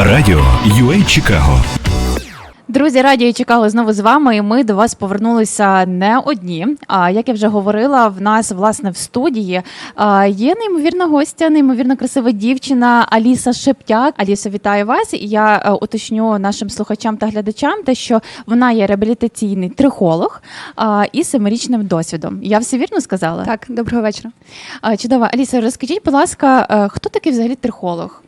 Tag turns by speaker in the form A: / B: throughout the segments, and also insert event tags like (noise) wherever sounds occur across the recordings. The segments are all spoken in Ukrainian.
A: Радіо UA Чикаго
B: Друзі, радіо Чикаго знову з вами. І ми до вас повернулися не одні. А як я вже говорила, в нас власне в студії а, є неймовірна гостя, неймовірно красива дівчина Аліса Шептяк. Аліса, вітаю вас. І я е, уточню нашим слухачам та глядачам, те, що вона є реабілітаційний трихолог а, із семирічним досвідом. Я все вірно сказала?
C: Так, доброго вечора.
B: А, чудово. Аліса, розкажіть, будь ласка, е, хто такий взагалі трихолог?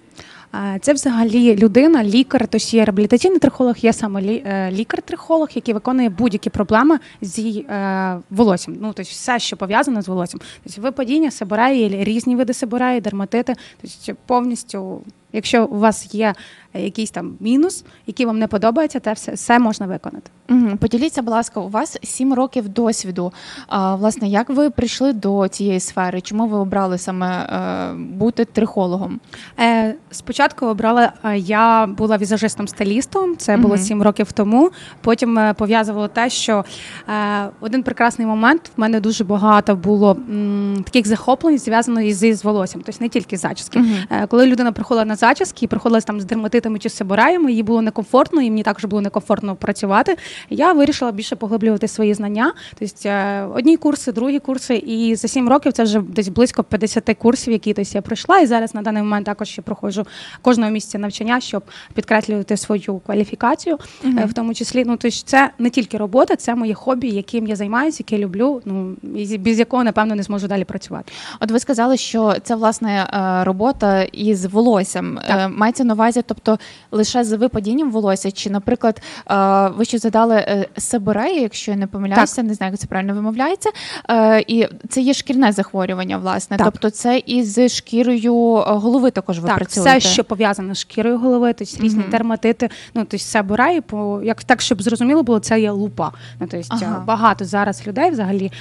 C: Це взагалі людина, лікар, тобто є реабілітаційний трихолог, є саме е, лікар-трихолог, який виконує будь-які проблеми зі е, волоссям. Ну, тобто все, що пов'язане з волоссям. Тобто випадіння, себорає, різні види себореї, дерматити, тобто повністю. Якщо у вас є якийсь там мінус, який вам не подобається, те все, все можна виконати.
B: Мгм. Поділіться, будь ласка, у вас сім років досвіду. А, власне, як ви прийшли до цієї сфери? Чому ви обрали саме е, бути трихологом?
C: Е, спочатку обрала е, я була візажистом-стилістом. Це було сім років тому. Потім е, пов'язувало те, що е, один прекрасний момент в мене дуже багато було м, таких захоплень, зв'язано зі з волоссям, тобто не тільки зачіски.
B: Мгм.
C: Е, Коли людина приходила на зачіски і приходила там з дерматитами чи з їй було некомфортно, і мені також було некомфортно працювати. Я вирішила більше поглиблювати свої знання. Тобто е, одні курси, другі курси, і за сім років це вже десь близько 50 курсів, які тобто, я пройшла. І зараз на даний момент також ще проходжу кожного місяця навчання, щоб підкреслювати свою кваліфікацію.
B: Мгм.
C: Е, В тому числі, ну тобто це не тільки робота, це моє хобі, яким я займаюся, яке люблю. Ну і без якого напевно не зможу далі працювати.
B: От ви сказали, що це власне е, робота із волоссям.
C: Так.
B: Мається на увазі, тобто лише з випадінням волосся, чи, наприклад, е, ви ще задали е, себорею, якщо я не помиляюся, не знаю, як це правильно вимовляється. Е, І це є шкірне захворювання, власне.
C: Так.
B: Тобто, це із шкірою е, голови також ви
C: так,
B: працюєте.
C: все, що пов'язане з шкірою голови, тобто різні
B: Мгм.
C: дерматити, ну тобто все бурає, по як так, щоб зрозуміло було, це є лупа. Ну тобто
B: Ага.
C: багато зараз людей взагалі,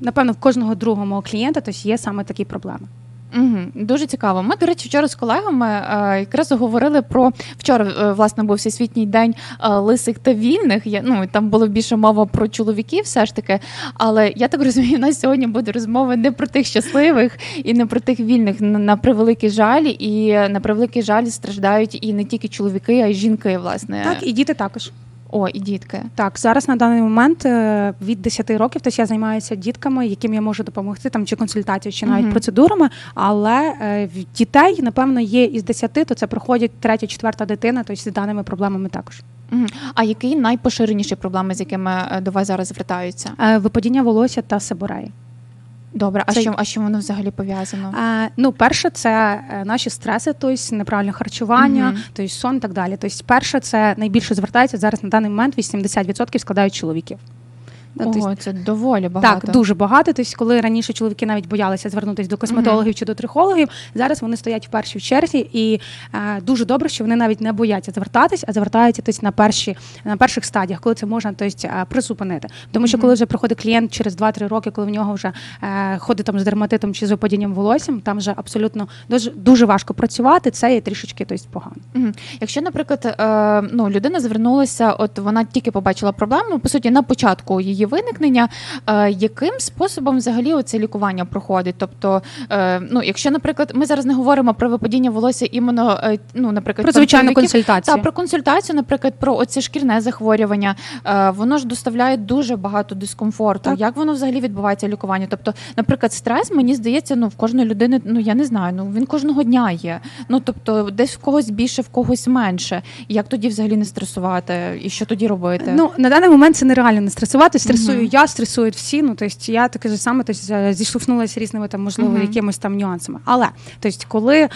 C: напевно, в кожного другого клієнта тобто є саме такі проблеми.
B: Угу, дуже цікаво. Ми, до речі, вчора з колегами е, якраз говорили про вчора. е, власне був всесвітній день е, лисих та вільних. Я, ну там було більше мова про чоловіків, все ж таки. Але я так (laughs) розумію, у нас сьогодні буде розмова не про тих щасливих і не про тих вільних. На, на превеликий жаль, і на превеликий жаль страждають і не тільки чоловіки, а й жінки. Власне,
C: Так, і діти також.
B: О, і дітки.
C: Так, зараз на даний момент е, від 10 років тобто я займаюся дітками, яким я можу допомогти там чи консультацією, чи навіть
B: угу.
C: процедурами. Але е, в дітей, напевно, є із 10, то це проходять третя, четверта дитина, тобто з даними проблемами також.
B: А які найпоширеніші проблеми, з якими е, до вас зараз звертаються?
C: Випадіння волосся та себореї.
B: Добре, а
C: Це-
B: що, а що воно взагалі пов'язано?
C: Е, ну, перше, це е, наші стреси, тобто неправильне харчування,
B: Мгм.
C: тобто сон і так далі. Тобто, перше, це найбільше звертається зараз на даний момент 80% складають чоловіків. Ну, тобто,
B: Ого, це доволі багато.
C: Так, дуже багато. Тобто, коли раніше чоловіки навіть боялися звернутися до косметологів чи до трихологів, зараз вони стоять в першій черзі, і е, дуже добре, що вони навіть не бояться звертатись, а звертаються тобто, на перші на перших стадіях, коли це можна тобто, призупинити. Тому що коли вже приходить клієнт через 2-3 роки, коли в нього вже е, ходить там з дерматитом чи з опадінням волоссям, там вже абсолютно дуже дуже важко працювати. Це є трішечки тобто, погано.
B: Мгм. Якщо, наприклад, е, ну людина звернулася, от вона тільки побачила проблему, по суті, на початку її виникнення, е, яким способом взагалі оце лікування проходить? Тобто, е, ну якщо, наприклад, ми зараз не говоримо про випадіння волосся іменно, е, ну, наприклад,
C: Про звичайну консультацію.
B: та про консультацію, наприклад, про оце шкірне захворювання, е, воно ж доставляє дуже багато дискомфорту.
C: Так.
B: Як воно взагалі відбувається лікування? Тобто, наприклад, стрес, мені здається, ну в кожної людини, ну я не знаю, ну він кожного дня є. Ну тобто, десь в когось більше, в когось менше. Як тоді взагалі не стресувати? І що тоді робити?
C: Ну на даний момент це нереально не стресувати. Стресую
B: Мгм.
C: я, стресують всі. Ну тобто я таке ж саме тобто, зіштовхнулася різними там, можливо,
B: Мгм.
C: якимись там нюансами. Але тобто, коли е,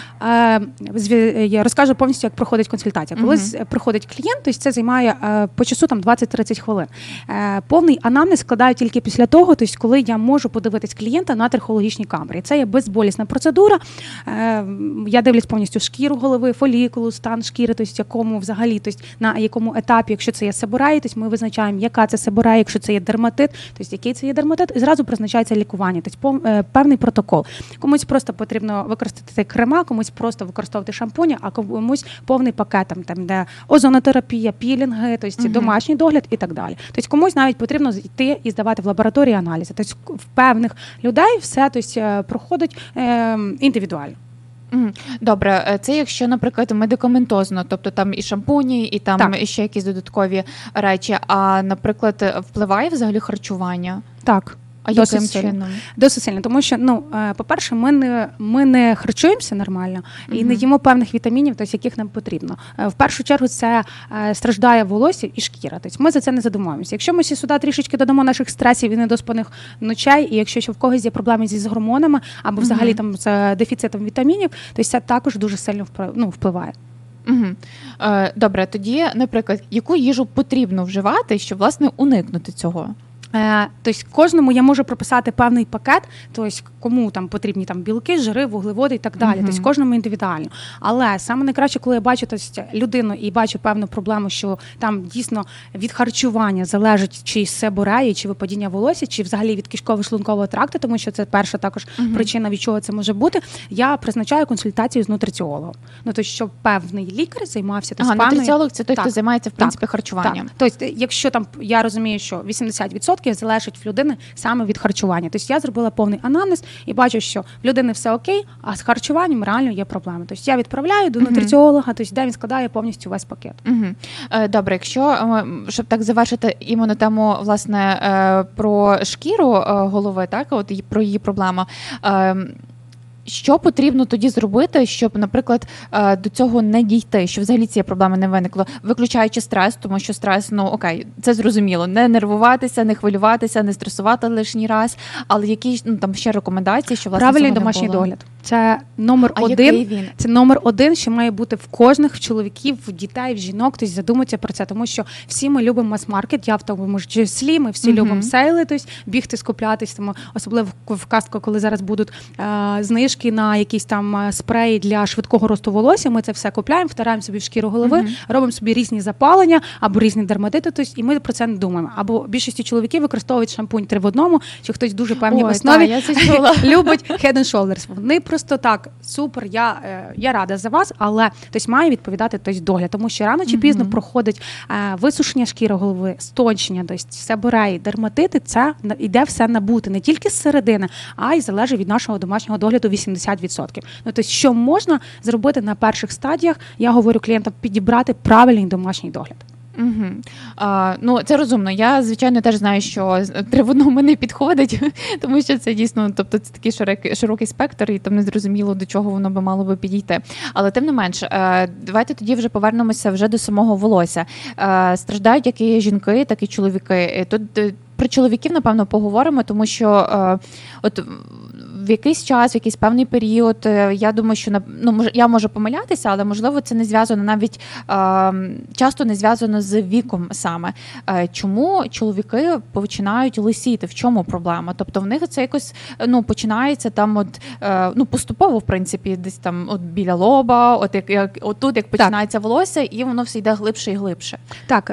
C: зві- я розкажу повністю, як проходить консультація. Коли з- приходить клієнт, тобто це займає е, по часу там 20-30 хвилин. Е, повний анамнез складаю тільки після того, тобто, коли я можу подивитись клієнта на трихологічній камері. Це є безболісна процедура. Е, я дивлюсь повністю шкіру голови, фолікулу, стан шкіри, тобто якому взагалі, тобто на якому етапі, якщо це є себорея, тобто ми визначаємо, яка це себорея, якщо це є дерматит, тобто який це є дерматит, і зразу призначається лікування, тобто е, певний протокол. Комусь просто потрібно використати крема, комусь просто використовувати шампуні, а комусь повний пакет, там, там де озонотерапія, пілінги, тобто
B: Мгм.
C: домашній догляд і так далі. Тобто комусь навіть потрібно йти і здавати в лабораторії аналізи. Тобто в певних людей все тобто, е, проходить е, індивідуально.
B: Добре, е, це якщо, наприклад, медикаментозно, тобто там і шампуні, і там
C: Так.
B: і ще якісь додаткові речі. А наприклад, е, впливає взагалі харчування?
C: Так.
B: А
C: Досить
B: яким
C: сильно.
B: чином?
C: Досить сильно, тому що ну е, по-перше, ми не ми не харчуємося нормально і не їмо певних вітамінів, тобто яких нам потрібно. Е, В першу чергу це е, страждає волосся і шкіра. Тобто ми за це не задумуємося. Якщо ми сюди трішечки додамо наших стресів і недоспаних ночей, і якщо ще в когось є проблеми зі з гормонами або взагалі
B: Мгм.
C: там з дефіцитом вітамінів, то це також дуже сильно ну, впливає.
B: Угу. Добре, тоді, наприклад, яку їжу потрібно вживати, щоб власне уникнути цього?
C: Е, Тобто кожному я можу прописати певний пакет, тобто кому там потрібні там білки, жири, вуглеводи і так далі.
B: Мгм.
C: Тобто кожному індивідуально. Але саме найкраще, коли я бачу тобто, людину і бачу певну проблему, що там дійсно від харчування залежить чи себореї, чи випадіння волосся, чи взагалі від кишково-шлункового тракту, тому що це перша також
B: Мгм.
C: причина, від чого це може бути. Я призначаю консультацію з нутриціологом. Ну тобто, щоб певний лікар займався тобто,
B: Ага,
C: певною-
B: нутриціолог це той, хто займається в принципі харчуванням.
C: так. Тобто, якщо там я розумію, що 80% залежить в людини саме від харчування. Тобто я зробила повний анамнез і бачу, що в людини все окей, а з харчуванням реально є проблеми. Тобто я відправляю до нутриціолога, тобто де він складає повністю весь пакет.
B: Угу. Добре, якщо е, щоб так завершити іменно тему власне е, про шкіру голови, так от про її проблему. Що потрібно тоді зробити, щоб, наприклад, е, до цього не дійти, щоб взагалі цієї проблеми не виникло, виключаючи стрес, тому що стрес, ну окей, це зрозуміло, не нервуватися, не хвилюватися, не стресувати лишній раз. Але які ну там ще рекомендації, що власне
C: Правильний домашній
B: було?
C: догляд. Це номер
B: А
C: один.
B: який він?
C: Це номер один, що має бути в кожних в чоловіків, в дітей, в жінок. Тобто задуматися про це, тому що всі ми любимо мас-маркет, я в тому числі, ми всі
B: Мгм.
C: любимо сейли, тобто бігти, скуплятись. Тому особливо в- кастку, коли зараз будуть е, знижки на якісь там е, спреї для швидкого росту волосся. Ми це все купляємо, втираємо собі в шкіру голови,
B: Мгм.
C: робимо собі різні запалення або різні дерматити. Тобто, і ми про це не думаємо. Або більшості чоловіків використовують шампунь три в одному, чи хтось дуже певній
B: Ой,
C: основі
B: та, я (laughs)
C: любить Head and Shoulders. Вони просто так супер. Я, е, я рада за вас, але тобто, має відповідати тобто, догляд, тому що рано чи пізно проходить е, висушення шкіри голови, стончення, тобто себореї, дерматити. Це іде все набути не тільки з середини, а й залежить від нашого домашнього догляду 80%. Ну тобто, що можна зробити на перших стадіях, я говорю клієнтам підібрати правильний домашній догляд.
B: Угу. А, ну це розумно. Я звичайно теж знаю, що три в одному не підходить, (laughs) тому що це дійсно, тобто це такий широкий, широкий спектр, і там не зрозуміло до чого воно би мало би підійти. Але тим не менш, е, давайте тоді вже повернемося вже до самого волосся. Е, Страждають як і жінки, так і чоловіки. Тут е, про чоловіків напевно поговоримо, тому що от в якийсь час, в якийсь певний період, е, я думаю, що на- ну, може, я можу помилятися, але можливо це не зв'язано навіть е, часто не зв'язано з віком саме. Е, чому чоловіки починають лисіти? В чому проблема? Тобто в них це якось ну починається там, от е, ну поступово, в принципі, десь там от біля лоба, от як, як отут, як починається волосся, і воно все йде глибше і глибше.
C: Так,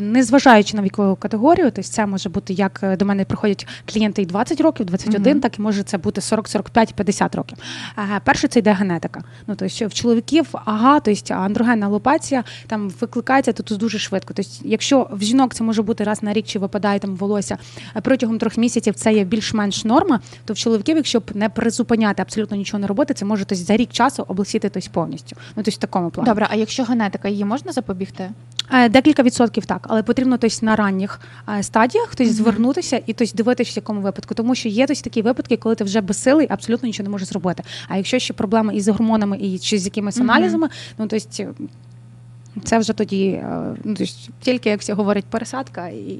C: незважаючи на вікову категорію, тобто це може бути як до мене приходять клієнти і 20 років, 21,
B: Мгм.
C: так і може це бути 40, 45, 50 років. Е, Перше це йде генетика. Ну тобто в чоловіків ага, тобто андрогенна алопація там викликається тут дуже швидко. Тобто, якщо в жінок це може бути раз на рік чи випадає там волосся е, протягом трьох місяців, це є більш-менш норма, то в чоловіків, якщо б не призупиняти абсолютно нічого не робити, це може тобто, за рік часу облесіти тобто, повністю. Ну тобто такому плані.
B: Добре, а якщо генетика, її можна запобігти?
C: Е, Декілька відсотків так, але потрібно тось на ранніх е, стадіях
B: Мгм.
C: звернутися і тось дивитися, в якому випадку. Тому що є тось такі випадки, коли ти вже безсилий, абсолютно нічого не можеш зробити. А якщо ще проблеми із гормонами і чи з якимись аналізами, ну тобто, це вже тоді е, ну, тільки як це говорить пересадка і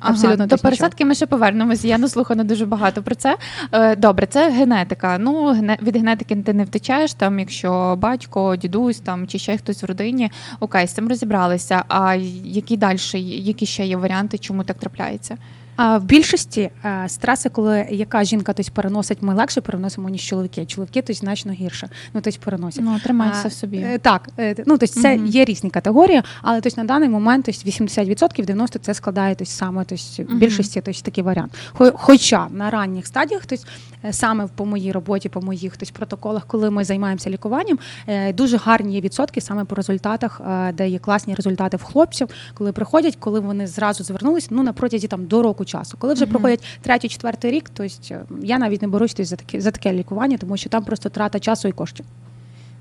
C: абсолютно
B: до пересадки ми ще повернемося. Я наслухана дуже багато про це. Е, Добре, це генетика. Ну від генетики ти не втечеш. Там, якщо батько, дідусь там чи ще хтось в родині, окей, з цим розібралися. А які далі, які ще є варіанти, чому так трапляється?
C: А в більшості е, стреси, коли яка жінка тобто, переносить, ми легше переносимо, ніж чоловіки. Чоловіки тобто, значно гірше. Ну, тобто, переносять.
B: Ну тримайся в собі.
C: Е, Так, е, ну тобто це
B: Мгм.
C: є різні категорії, але тобто, на даний момент тобто, 80%, 90% це складає тобто, саме тобто, в більшості тобто, такий варіант. Хо- Хоча на ранніх стадіях, тобто, е, саме по моїй роботі, по моїх тобто, протоколах, коли ми займаємося лікуванням, е, дуже гарні є відсотки саме по результатах, е, де є класні результати в хлопців, коли приходять, коли вони зразу звернулися, ну на протязі там до року часу. Коли вже
B: Мгм.
C: проходять третій, четвертий рік, то е, я навіть не тобто, за таке за таке лікування, тому що там просто трата часу і коштів.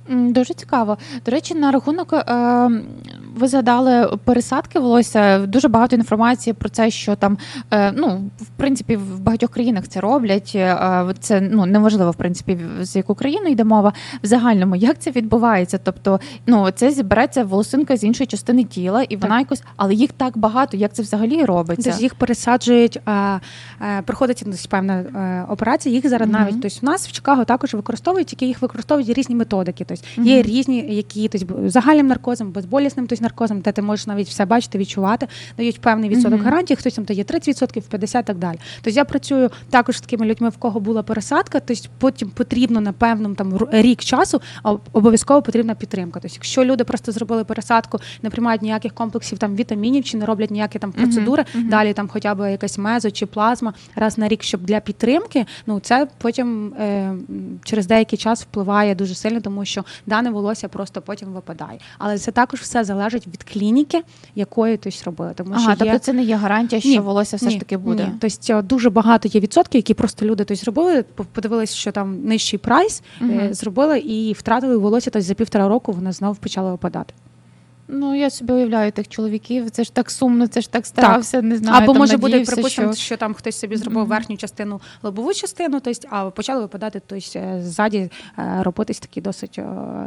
B: Дуже цікаво. До речі, на рахунок е, ви згадали пересадки волосся. Дуже багато інформації про це, що там е, ну в принципі в багатьох країнах це роблять. Е, це ну неважливо, в принципі, з яку країну йде мова. В загальному як це відбувається? Тобто, ну це зібереться волосинка з іншої частини тіла, і вона якось, але їх так багато. Як це взагалі робиться?
C: Тобто їх пересаджують, а, е, проходить десь певна е, операція. Їх зараз
B: Мгм.
C: навіть тобто, в нас в Чикаго також використовують, тільки їх використовують різні методики. Тобто є
B: Мгм.
C: різні, які тобто, загальним наркозом, безболісним тобто, наркозом, де ти можеш навіть все бачити, відчувати, дають певний відсоток
B: Мгм.
C: гарантії, хтось там дає 30%, 50% і так далі. Тобто я працюю також з такими людьми, в кого була пересадка, тобто потім потрібно на певному там рік часу а обов'язково потрібна підтримка. Тобто, якщо люди просто зробили пересадку, не приймають ніяких комплексів там вітамінів чи не роблять ніякі там процедури,
B: мгм.
C: далі там хоча б якась мезо чи плазма раз на рік, щоб для підтримки, ну це потім е, через деякий час впливає дуже сильно, тому що дане волосся просто потім випадає. Але це також все залежить від клініки, якої хтось робили. Тому
B: Ага,
C: що
B: тобто це не є гарантія, що
C: Ні,
B: волосся все
C: ні,
B: ж таки буде.
C: Ні. Тобто дуже багато є відсотків, які просто люди тось зробили, по- подивилися, що там нижчий прайс,
B: угу.
C: Зробили і втратили волосся, Тось за півтора року воно знову почало випадати.
B: Ну, я собі уявляю тих чоловіків. Це ж так сумно, це ж так старався, не знаю.
C: Або
B: там,
C: може бути,
B: надіявся,
C: припустимо,
B: що...
C: що... там хтось собі зробив
B: Мгм.
C: верхню частину, лобову частину, тобто, а почали випадати тобто, е, ззаді е, робитись такі досить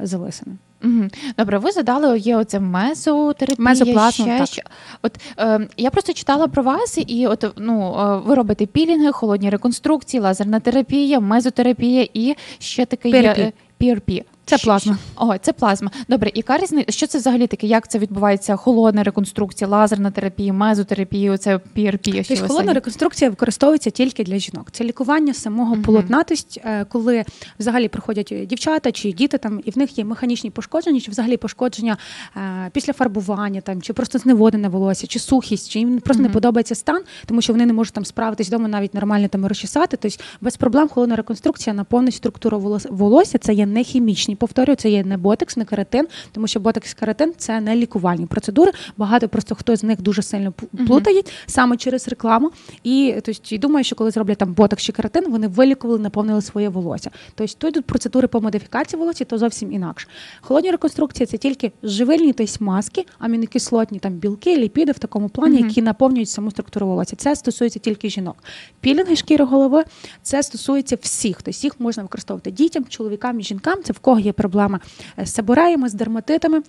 C: залисини.
B: Мгм. Добре, ви задали є оце мезотерапія,
C: Мезоплазму,
B: ще
C: так.
B: що. От е, я просто читала про вас, і от ну е, ви робите пілінги, холодні реконструкції, лазерна терапія, мезотерапія і ще таке є
C: PRP.
B: е, PRP.
C: Це плазма.
B: О, це плазма. Добре, і яка різниця? Що це взагалі таке? Як це відбувається? Холодна реконструкція, лазерна терапія, мезотерапія, оце PRP.
C: Тобто холодна реконструкція використовується тільки для жінок. Це лікування самого
B: Мгм.
C: полотна, тобто, е, коли взагалі приходять дівчата чи діти, там і в них є механічні пошкодження, чи взагалі пошкодження е, після фарбування, там чи просто зневодене волосся, чи сухість, чи їм просто не подобається стан, тому що вони не можуть там справитись вдома, навіть нормально там розчесати. Тобто без проблем холодна реконструкція наповнить структуру волос- волосся. Це є не хімічні, повторюю, це є не ботекс, не кератин, тому що ботекс кератин це не лікувальні процедури. Багато просто хто з них дуже сильно плутають саме через рекламу. І тобто, і думаю, що коли зроблять там ботокс чи кератин, вони вилікували, наповнили своє волосся. Тобто то йдуть процедури по модифікації волосся, то зовсім інакше. Холодні реконструкції це тільки живильні, тобто маски, амінокислотні там білки, ліпіди в такому плані, які наповнюють саму структуру волосся. Це стосується тільки жінок. Пілінги шкіри голови це стосується всіх. Тобто їх можна використовувати дітям, чоловікам і жінкам. Це в кого є проблеми проблема з сабураями, з дерматитами.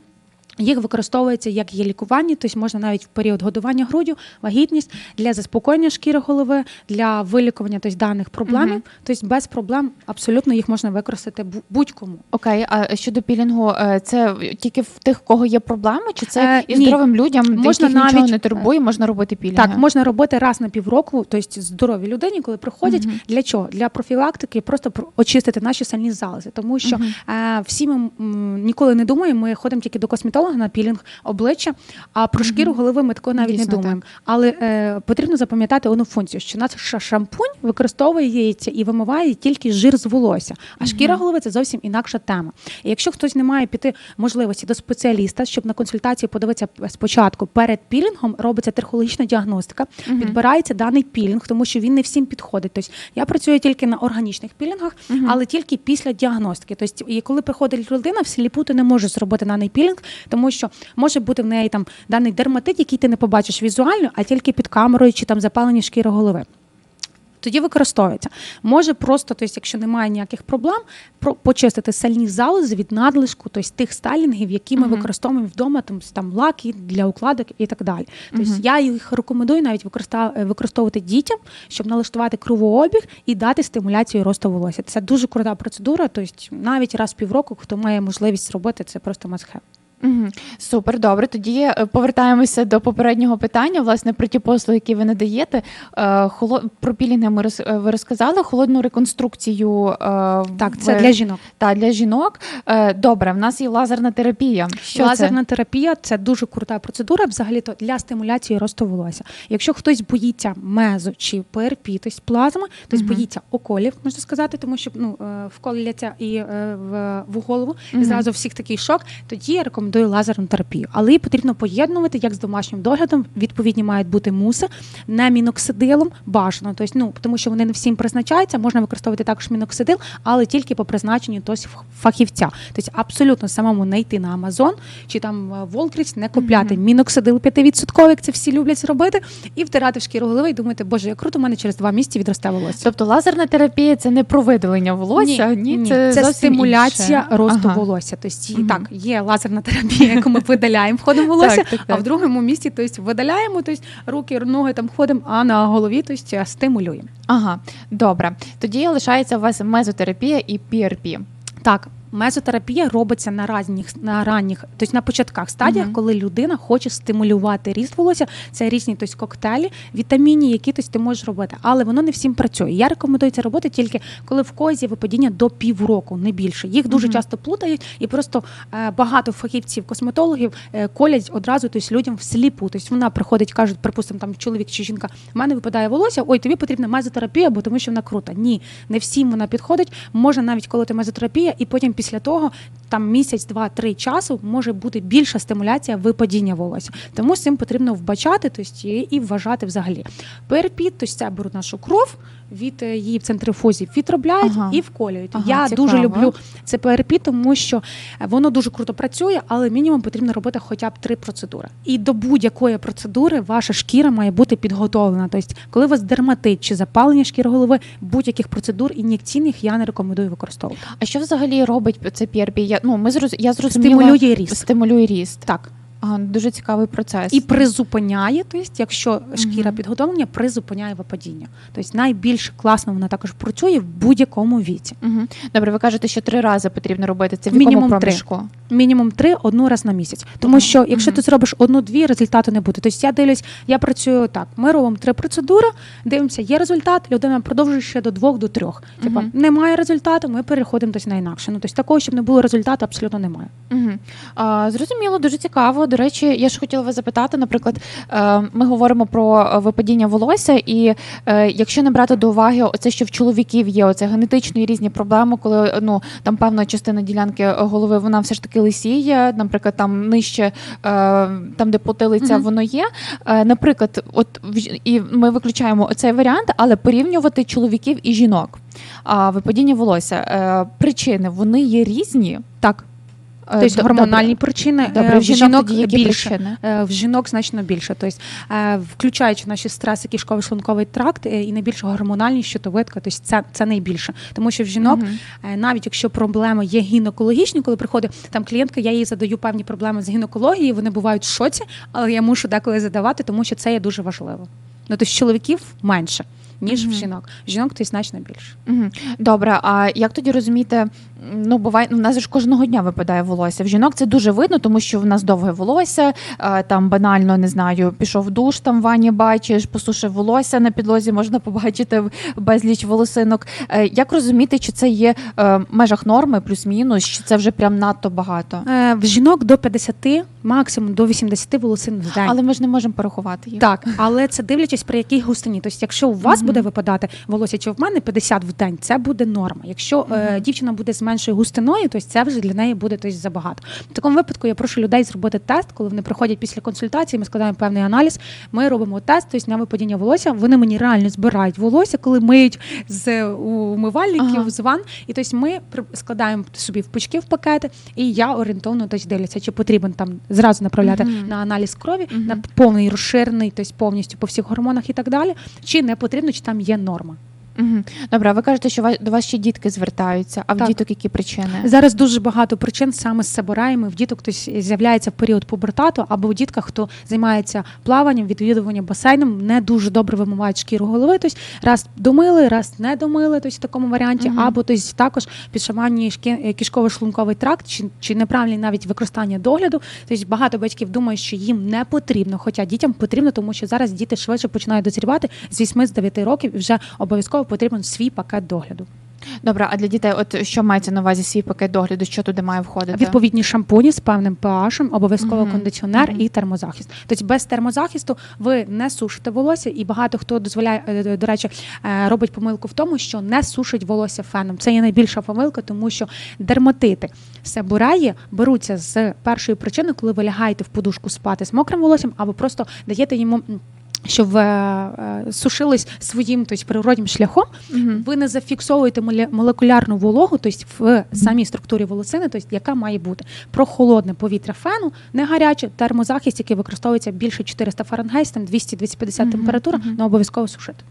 C: Їх використовується як є лікування, тобто можна навіть в період годування груддю, вагітність для заспокоєння шкіри голови, для вилікування тобто, даних проблем.
B: Мгм.
C: Тобто без проблем абсолютно їх можна використати будь-кому.
B: Окей, а щодо пілінгу, е, це тільки в тих, кого є проблеми, чи це
C: Е,
B: і
C: ні.
B: здоровим людям,
C: Можна
B: яких нічого не турбує, можна робити пілінги?
C: Так, можна робити раз на півроку, тобто здоровій людині, коли приходять.
B: Мгм.
C: Для чого? Для профілактики, просто про- очистити наші сальні залози. Тому що е, всі ми ніколи не думаємо, ми ходимо тільки до косметолога на пілінг обличчя, а про шкіру голови ми такого навіть
B: Дійсно,
C: не думаємо. Але е, потрібно запам'ятати одну функцію, що наш шампунь використовується і вимиває тільки жир з волосся. А шкіра голови це зовсім інакша тема. І якщо хтось не має піти можливості до спеціаліста, щоб на консультації подивитися спочатку перед пілінгом, робиться трихологічна діагностика,
B: Мгм.
C: підбирається даний пілінг, тому що він не всім підходить. Тобто я працюю тільки на органічних пілінгах,
B: Мгм.
C: але тільки після діагностики. Тобто, і коли приходить людина, всліпу ти не можеш зробити даний пілінг, тому що може бути в неї там даний дерматит, який ти не побачиш візуально, а тільки під камерою чи там запалення шкіри голови. Тоді використовується. Може просто, тобто, якщо немає ніяких проблем, про почистити сальні залози від надлишку, тобто тих стайлінгів, які ми
B: Мгм.
C: використовуємо вдома, там, там лаки для укладок і так далі. Тобто
B: Мгм.
C: я їх рекомендую навіть використа- використовувати дітям, щоб налаштувати кровообіг і дати стимуляцію росту волосся. Це дуже крута процедура. Тобто навіть раз в півроку, хто має можливість зробити, це просто must have.
B: Мгм. Супер, добре. Тоді е, повертаємося до попереднього питання. Власне, про ті послуги, які ви надаєте. Е, холо- Про пілінги ми роз... е, ви розказали. Холодну реконструкцію.
C: Так, це для жінок.
B: та для жінок. Добре, в нас є лазерна терапія. Що
C: Лазерна терапія це дуже крута процедура, взагалі то для стимуляції росту волосся. Якщо хтось боїться мезу чи ПРП, тобто плазми, тобто
B: Мгм.
C: боїться околів, можна сказати, тому що ну вколяться і в, в голову, і зразу всіх такий шок. Тоді я рекомендую рекомендую лазерну терапію, але її потрібно поєднувати як з домашнім доглядом. Відповідні мають бути муси, не міноксидилом, бажано. Тобто, ну тому що вони не всім призначаються. Можна використовувати також міноксидил, але тільки по призначенню тобто, фахівця. Тобто абсолютно самому не йти на Амазон чи там е, Волкріс, не купляти міноксидил 5%, як це всі люблять зробити, і втирати в шкіру голови і думати, боже, як круто, у мене через два місяці відросте волосся.
B: Тобто лазерна терапія це не про видалення волосся, ні, це,
C: це стимуляція
B: інше.
C: росту
B: Ага.
C: волосся. Тобто,
B: Мгм.
C: так, є лазерна терапія, яку ми видаляємо входом волосся,
B: Так, так,
C: а в другому місці тобто, видаляємо, тобто, руки, ноги там ходимо, а на голові тобто, стимулюємо.
B: Ага, добре. Тоді лишається у вас мезотерапія і PRP.
C: Так. Мезотерапія робиться на ранніх на ранніх, тобто на початках стадіях,
B: Мгм.
C: коли людина хоче стимулювати ріст волосся. Це різні тобто, коктейлі, вітамінні, які тобто, ти можеш робити. Але воно не всім працює. Я рекомендую це робити тільки коли в когось є випадіння до півроку, не більше. Їх дуже
B: Мгм.
C: часто плутають, і просто е, багато фахівців, косметологів е, колять одразу тобто, людям всліпу. Тобто вона приходить, кажуть, припустимо, там чоловік чи жінка, в мене випадає волосся, ой, тобі потрібна мезотерапія, бо тому що вона крута. Ні, не всім вона підходить. Може навіть колоти мезотерапія, і потім після того там місяць, два, три часу може бути більша стимуляція випадіння волосся. Тому з цим потрібно вбачати тобто, і вважати взагалі. Перепід, тобто це беруть нашу кров. Від е, її в центрифузі відробляють
B: Ага.
C: і вколюють.
B: Ага,
C: Я
B: цікаво.
C: дуже люблю це ПРП, тому що е, воно дуже круто працює, але мінімум потрібно робити хоча б три процедури. І до будь-якої процедури ваша шкіра має бути підготовлена. Тобто, коли у вас дерматит чи запалення шкіри голови, будь-яких процедур ін'єкційних я не рекомендую використовувати.
B: А що взагалі робить це PRP? Я, ну, ми зроз... я зрозуміла.
C: Стимулює ріст.
B: Стимулює ріст.
C: Так.
B: А, дуже цікавий процес.
C: І призупиняє, тобто, якщо шкіра
B: mm-hmm.
C: підготовлення, призупиняє випадіння. Тобто найбільш класно вона також працює в будь-якому віці.
B: Угу. Добре, ви кажете, що три рази потрібно робити. Це в
C: Мінімум
B: якому
C: три. Мінімум три одну раз на місяць. Тому що якщо ти зробиш одну-дві, результату не буде. Тобто я дивлюсь, я працюю так. Ми робимо три процедури, дивимося, є результат, людина продовжує ще до двох, до трьох. Типа немає результату, ми переходимо тобто, на інакше. Ну тобто такого, щоб не було результату, абсолютно немає.
B: Угу. А, зрозуміло, дуже цікаво. До речі, я ж хотіла вас запитати, наприклад, е, ми говоримо про е, випадіння волосся, і е, якщо не брати до уваги оце, що в чоловіків є оце генетичні різні проблеми, коли ну там певна частина ділянки голови вона все ж таки лисіє, наприклад, там нижче, е, там де потилиця,
C: угу.
B: воно є. Е, наприклад, от і ми виключаємо цей варіант, але порівнювати чоловіків і жінок. А випадіння волосся, е, причини вони є різні.
C: Так.
B: Е,
C: Тобто гормональні
B: добре.
C: причини
B: Добре,
C: е,
B: в жінок, тоді які
C: більше.
B: причини?
C: Е, В жінок значно більше, тобто включаючи наші стреси, кишковий шлунковий тракт і найбільше гормональні щитовидка, тобто це, це найбільше. Тому що в жінок, е, навіть якщо проблеми є гінекологічні, коли приходить там клієнтка, я їй задаю певні проблеми з гінекологією, вони бувають в шоці, але я мушу деколи задавати, тому що це є дуже важливо. Ну тобто чоловіків менше. Ніж
B: Мгм.
C: в жінок. В жінок то значно більше.
B: Мгм. Добре, а як тоді розуміти? Ну, буває, ну, в нас ж кожного дня випадає волосся. В жінок це дуже видно, тому що в нас довге волосся, е, там банально не знаю, пішов в душ, там в ванні бачиш, посушив волосся на підлозі, можна побачити безліч волосинок. Е, Як розуміти, чи це є е, в межах норми, плюс-мінус, чи це вже прям надто багато?
C: В жінок до 50, максимум до 80 волосин в день.
B: Але ми ж не можемо порахувати їх.
C: Так, але це дивлячись при якій густині. Тобто, якщо у вас
B: Мгм.
C: буде випадати волосся, чи в мене 50 в день, це буде норма. Якщо
B: Мгм.
C: дівчина буде з меншою густиною, то це вже для неї буде тобто, забагато. В такому випадку я прошу людей зробити тест, коли вони приходять після консультації. Ми складаємо певний аналіз. Ми робимо тест, тобто на випадіння волосся. Вони мені реально збирають волосся, коли миють з умивальників,
B: Ага.
C: з ван. І тобто ми складаємо собі в пучки в пакети, і я орієнтовно тобто, дивлюся, чи потрібен там зразу направляти
B: Мгм.
C: на аналіз крові,
B: Мгм.
C: на повний розширений, тобто повністю по всіх гормонах і так далі. Чи не потрібно, чи там є норма.
B: Мгм. Добре, а ви кажете, що до вас ще дітки звертаються, а в
C: Так.
B: діток які причини?
C: Зараз дуже багато причин саме з себораями. В діток хтось з'являється в період пубертату, або в дітках, хто займається плаванням, відвідуванням басейном, не дуже добре вимивають шкіру голови. Тобто раз домили, раз не домили, тобто в такому варіанті,
B: Мгм.
C: або тобто, також підшаманні кишково-шлунковий тракт, чи, чи неправильний навіть використання догляду. Тобто багато батьків думають, що їм не потрібно, хоча дітям потрібно, тому що зараз діти швидше починають дозрівати з 8 з 9 років і вже обов'язково потрібен свій пакет догляду.
B: Добре, а для дітей, от що мається на увазі свій пакет догляду, що туди має входити?
C: Відповідні шампуні з певним pH, обов'язково
B: Мгм.
C: кондиціонер
B: Мгм.
C: і термозахист. Тобто без термозахисту ви не сушите волосся, і багато хто дозволяє, е, до речі, е, робить помилку в тому, що не сушить волосся феном. Це є найбільша помилка, тому що дерматити себуреї беруться з першої причини, коли ви лягаєте в подушку спати з мокрим волоссям, або просто даєте йому. Щоб е, е, сушились своїм тобто, природнім шляхом,
B: угу.
C: ви не зафіксовуєте моле- молекулярну вологу, тобто в самій структурі волосини, тобто яка має бути прохолодне повітря фену, не гаряче, термозахист, який використовується більше 400 Фаренгейт, там 200-250
B: угу.
C: температура,
B: угу.
C: не обов'язково сушити.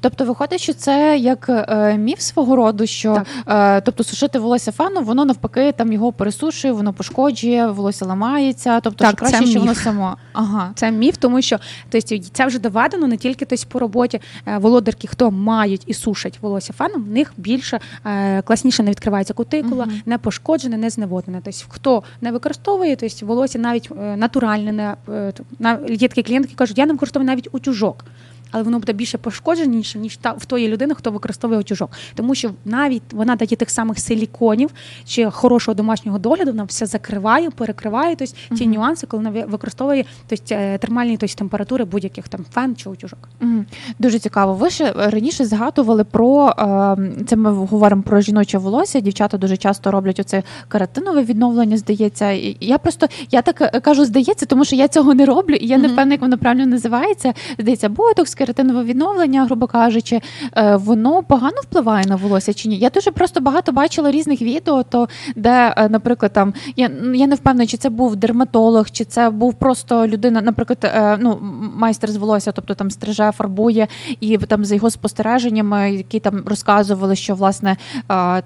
B: Тобто виходить, що це як е, міф свого роду, що е, тобто сушити волосся феном, воно навпаки там його пересушує, воно пошкоджує, волосся ламається. Тобто
C: Так,
B: що краще,
C: це
B: що воно само. Ага.
C: Це міф, тому що тобто, це вже доведено не тільки тобто, по роботі е, володарки, хто мають і сушать волосся феном, в них більше е, класніше не відкривається кутикула,
B: Мгм.
C: не пошкоджене, не зневоднене. Тобто, хто не використовує, тобто волосся навіть е, натуральне, не, е, на, є такі клієнти, які кажуть, я не використовую навіть утюжок. Але воно буде більше пошкодженіше, ніж та в тої людини, хто використовує утюжок. Тому що навіть вона дає тих самих силіконів чи хорошого домашнього догляду, вона все закриває, перекриває. Тобто ті
B: Мгм.
C: нюанси, коли вона використовує тобто, е, термальні тобто, температури будь-яких там фен чи утюжок.
B: Мгм. Дуже цікаво. Ви ще раніше згадували про е, це. Ми говоримо про жіноче волосся. Дівчата дуже часто роблять оце каратинове відновлення. Здається, я просто я так е, кажу, здається, тому що я цього не роблю, і я не впевнена, як воно правильно називається. Здається, ботокс, кератинове відновлення, грубо кажучи, е, воно погано впливає на волосся чи ні? Я дуже просто багато бачила різних відео, то де, е, наприклад, там я, я не впевнена, чи це був дерматолог, чи це був просто людина, наприклад, е, ну майстер з волосся, тобто там стриже, фарбує, і там за його спостереженнями, які там розказували, що власне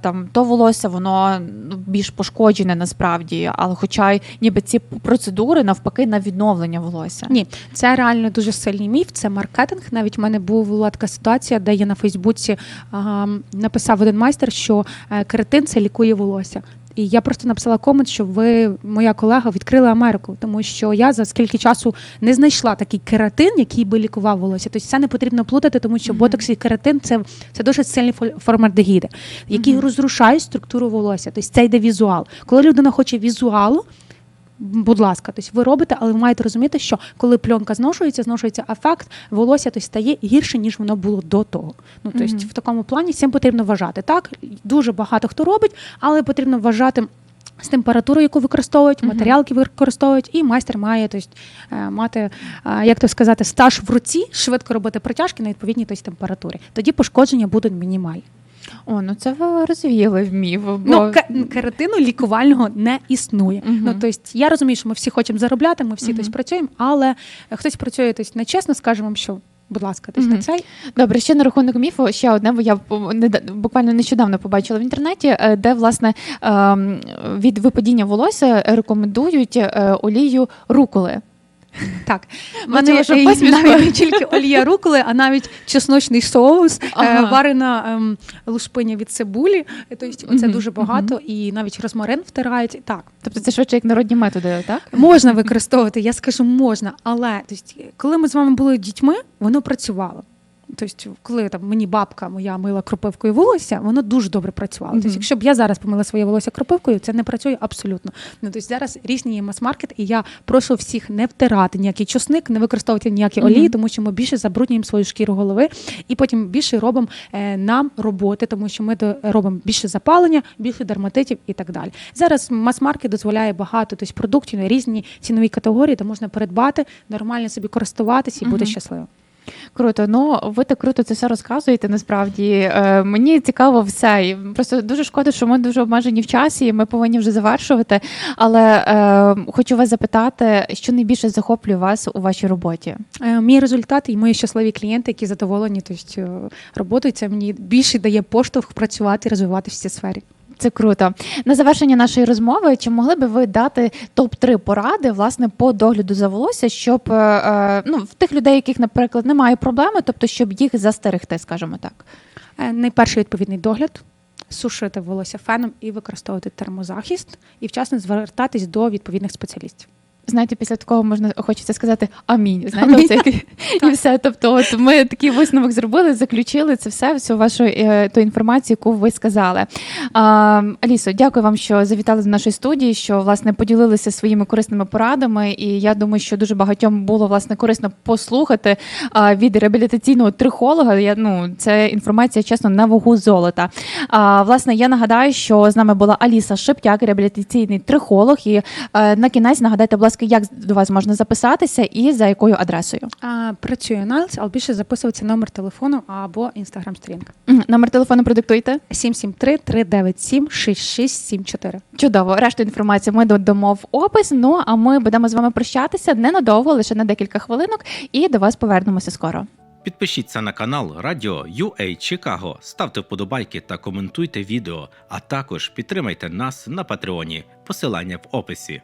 B: там то волосся воно ну, більш пошкоджене насправді, але хоча ніби ці процедури навпаки на відновлення волосся.
C: Ні, це реально дуже сильний міф. Це маркетинг. Навіть в мене була така ситуація, де я на Фейсбуці а, написав один майстер, що е, кератин це лікує волосся. І я просто написала комент, що ви, моя колега, відкрили Америку, тому що я за скільки часу не знайшла такий кератин, який би лікував волосся. Тобто це не потрібно плутати, тому що
B: Мгм.
C: ботокс і кератин це, це дуже сильні формальдегіди, які
B: Мгм.
C: розрушають структуру волосся. Тобто це йде візуал. Коли людина хоче візуалу, Будь ласка, тобто ви робите, але ви маєте розуміти, що коли пленка зношується, зношується ефект, волосся тобто, стає гірше, ніж воно було до того. Ну тобто,
B: Мгм.
C: в такому плані цим потрібно вважати. Так, дуже багато хто робить, але потрібно вважати. З температурою, яку використовують, матеріал, який використовують, і майстер має тобто, е, мати, е, як то сказати, стаж в руці, швидко робити протяжки на відповідній тобто, температурі. Тоді пошкодження будуть мінімальні.
B: О, ну це ви розвіяли в міф. Бо...
C: Ну, ка- кератину лікувального не існує.
B: Мгм.
C: Ну, тобто, я розумію, що ми всі хочемо заробляти, ми всі
B: Мгм.
C: тобто, працюємо, але хтось працює тобто, нечесно, скаже вам, що, будь ласка, тобто,
B: Мгм.
C: цей.
B: Добре, ще на рахунок міфу, ще одне, бо я буквально нещодавно побачила в інтернеті, е, де власне ем, від випадіння волосся рекомендують е, олію руколи.
C: Так, мене
B: що посмішка.
C: не тільки олія руколи, а навіть чесночний соус, е,
B: Ага.
C: варена ем, лушпиня від цибулі. Тобто,
B: Мгм,
C: дуже багато, і навіть розмарин втирають. Так,
B: Тобто це швидше як народні методи, так?
C: можна використовувати, я скажу, можна, але тобто, коли ми з вами були дітьми, воно працювало. Тобто, коли там мені бабка моя мила кропивкою волосся, воно дуже добре працювало. Тобто, якщо б я зараз помила своє волосся кропивкою, це не працює абсолютно. Ну тобто зараз різні є мас-маркет, і я прошу всіх не втирати ніякий чосник, не використовувати ніякі олії, тому що ми більше забруднюємо свою шкіру голови, і потім більше робимо е, нам роботи, тому що ми робимо більше запалення, більше дерматитів і так далі. Зараз мас-маркет дозволяє багато тобто, продуктів на різні цінові категорії, де можна придбати, нормально собі користуватися і бути щасливим.
B: Круто. Ну ви так круто це все розказуєте. Насправді Е, мені цікаво все. І просто дуже шкода, що ми дуже обмежені в часі. і Ми повинні вже завершувати. Але е, хочу вас запитати, що найбільше захоплює вас у вашій роботі?
C: Е, Мій результат і мої щасливі клієнти, які задоволені тобто, е, роботою, це мені більше дає поштовх працювати і розвиватися в цій сфері.
B: Це круто. На завершення нашої розмови, чи могли би ви дати топ-3 поради власне по догляду за волосся, щоб е, е, ну в тих людей, яких, наприклад, немає проблеми, тобто щоб їх застерегти, скажімо так.
C: Е, Найперший відповідний догляд. Сушити волосся феном і використовувати термозахист, і вчасно звертатись до відповідних спеціалістів.
B: Знаєте, після такого можна хочеться сказати амінь. Знаєте,
C: Амінь.
B: оце (laughs) і все. Тобто, от ми такий висновок зробили, заключили це все, всю вашу е, ту інформацію, яку ви сказали. А, Алісо, дякую вам, що завітали до нашої студії, що власне поділилися своїми корисними порадами. І я думаю, що дуже багатьом було власне корисно послухати а, від реабілітаційного трихолога. Я ну це інформація, чесно, на вагу золота. А, власне, я нагадаю, що з нами була Аліса Шептяк, реабілітаційний трихолог. І е, на кінець нагадайте, будь ласка, як до вас можна записатися і за якою адресою.
C: А, працює аналіз, але більше записується номер телефону або інстаграм-сторінка.
B: Мгм. Номер телефону продиктуйте.
C: 773 397 6674.
B: Чудово, решту інформації ми додамо в опис. Ну а ми будемо з вами прощатися ненадовго, лише на декілька хвилинок, і до вас повернемося скоро.
D: Підпишіться на канал Радіо UA Чикаго, ставте вподобайки та коментуйте відео, а також підтримайте нас на Патреоні. Посилання в описі.